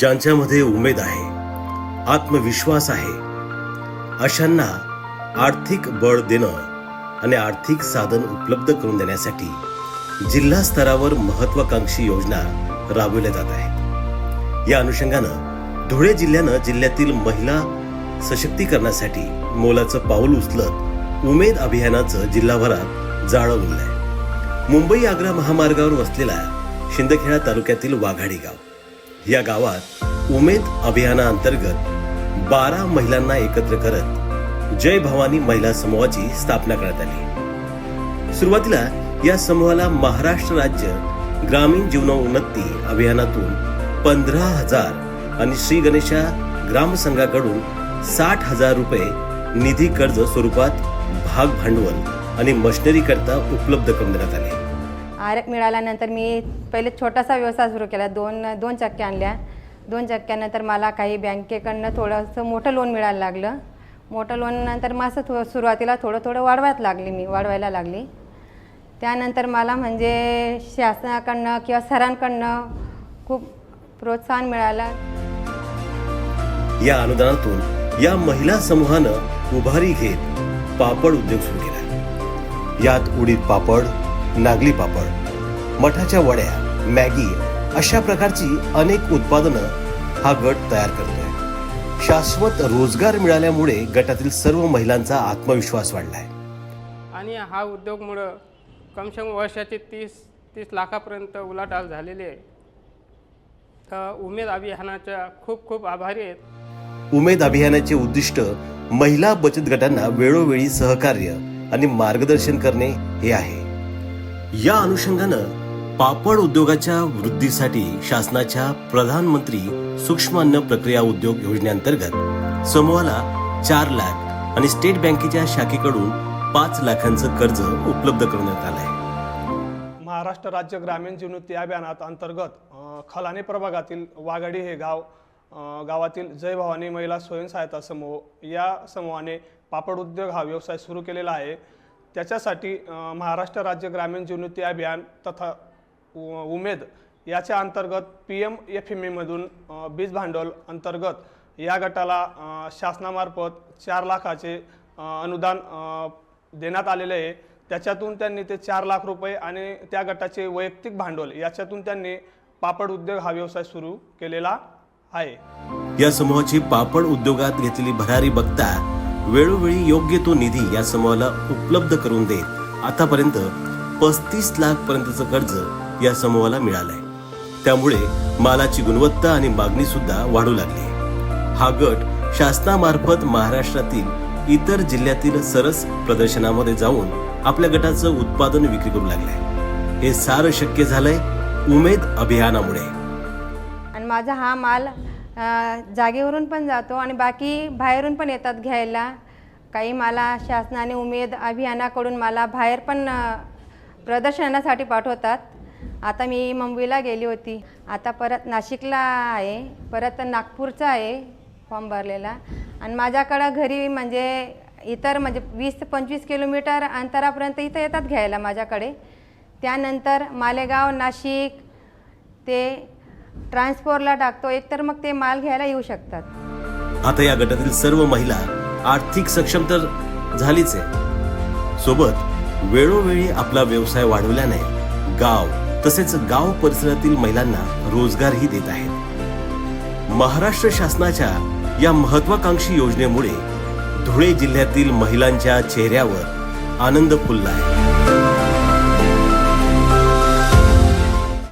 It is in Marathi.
ज्यांच्यामध्ये उमेद आहे आत्मविश्वास आहे अशांना आर्थिक बळ देणं आणि आर्थिक साधन उपलब्ध करून देण्यासाठी जिल्हा स्तरावर महत्वाकांक्षी योजना राबवल्या जात आहेत. या अनुषंगानं धुळे जिल्ह्यानं जिल्ह्यातील महिला सशक्तीकरणासाठी मोलाचं पाऊल उचलत उमेद अभियानाचं जिल्हाभरात जाळं उरलंय मुंबई आग्रा महामार्गावर वसलेला शिंदखेडा तालुक्यातील वाघाडी गाव. या गावात उमेद अभियानाअंतर्गत बारा महिलांना एकत्र करत जय भवानी महिला समूहाची स्थापना करण्यात आली. सुरुवातीला या समूहाला महाराष्ट्र राज्य ग्रामीण जीवनोन्नती अभियानातून पंधरा हजार आणि श्री गणेशा ग्रामसंघाकडून साठ हजार रुपये निधी कर्ज स्वरूपात भाग भांडवल आणि मशिनरी करता उपलब्ध करून देण्यात आले. आरक मिळाल्यानंतर मी पहिले छोटासा व्यवसाय सुरू केला. दोन दोन चक्क्या आणल्या. दोन चक्क्यानंतर मला काही बँकेकडनं थोडंसं मोठं लोन मिळायला लागलं. मोठं लोननंतर माझं मग असं थो सुरुवातीला थोडं थोडं वाढवायला लागली मी वाढवायला लागली. त्यानंतर मला म्हणजे शासनाकडनं किंवा सरांकडनं खूप प्रोत्साहन मिळालं. या अनुदानातून या महिला समूहानं उभारी घेत पापड उद्योग सुरू केला. यात उडीद पापड नागली पापड मठाच्या वड्या मॅगी अशा प्रकारची अनेक उत्पादनं हा गट तयार करतोय. शाश्वत रोजगार मिळाल्यामुळे गटातील सर्व महिलांचा आत्मविश्वास वाढलाय. आणि हा उद्योगमुळं कमसे कम वर्षाचे तीस तीस लाखापर्यंत उलाढाल झालेली आहे. तर उमेद अभियानाच्या खूप खूप आभारी आहेत. उमेद अभियानाचे उद्दिष्ट महिला बचत गटांना वेळोवेळी सहकार्य आणि मार्गदर्शन करणे हे आहे. या अनुषंगानं पापड उद्योगाच्या वृद्धीसाठी शासनाच्या प्रधानमंत्री सूक्ष्म अन्न प्रक्रिया उद्योग योजनेअंतर्गत समूहाला चार लाख आणि स्टेट बँकेच्या शाखेकडून पाच लाखांचं कर्ज उपलब्ध करण्यात आलंय. महाराष्ट्र राज्य ग्रामीण जीवनोत्ती अभियानात अंतर्गत खलाने प्रभागातील वाघाडी हे गाव गावातील जय भवानी महिला स्वयंसहायता समूह या समूहाने पापड उद्योग हा व्यवसाय सुरू केलेला आहे. त्याच्यासाठी महाराष्ट्र राज्य ग्रामीण जीवनोत्ती अभियान तथा उमेद याच्या अंतर्गत पी एम एफ एम एमधून बीज भांडवल अंतर्गत या गटाला शासनामार्फत चार लाखाचे अनुदान देण्यात आलेले आहे. त्याच्यातून त्यांनी ते चार लाख रुपये आणि त्या गटाचे वैयक्तिक भांडवल याच्यातून त्यांनी पापड उद्योग हा व्यवसाय सुरू केलेला आहे. या समूहाची पापड उद्योगात घेतलेली भरारी बघता वेळोवेळी योग्य तो निधी या समूहाला उपलब्ध करून देत आतापर्यंत पस्तीस लाख पर्यंतचं कर्ज या समूहाला मिळालाय. त्यामुळे मालाची गुणवत्ता आणि मागणी सुद्धा वाढू लागली. हा गट शासनामार्फत महाराष्ट्रातील इतर जिल्ह्यातील सरस प्रदर्शनामध्ये जाऊन आपल्या गटाचं उत्पादन विक्री करू लागलंय. हे सारं शक्य झालंय उमेद अभियानामुळे. आणि माझा हा माल जागेवरून पण जातो आणि बाकी बाहेरून पण येतात घ्यायला. काही मला शासनाने उमेद अभियानाकडून मला बाहेर पण प्रदर्शनासाठी पाठवतात. आता मी मुंबईला गेली होती. आता परत नाशिकला आहे. परत नागपूरचा आहे फॉर्म भरलेला. आणि माझ्याकडं घरी म्हणजे इतर म्हणजे वीस ते पंचवीस किलोमीटर अंतरापर्यंत इथं येतात घ्यायला माझ्याकडे. त्यानंतर मालेगाव नाशिक ते ट्रान्सपोर्टला टाकतो. एकतर मग ते माल घ्यायला येऊ शकतात. आता या गटातील सर्व महिला आर्थिक सक्षम तर झालीच आहे. सोबत वेळोवेळी आपला व्यवसाय वाढवल्याने गाव तसेच गाव परिसरातील महिलांना रोजगारही देत आहेत. महाराष्ट्र शासनाच्या या महत्वाकांक्षी योजनेमुळे धुळे जिल्ह्यातील महिलांच्या चेहऱ्यावर आनंद फुलला आहे.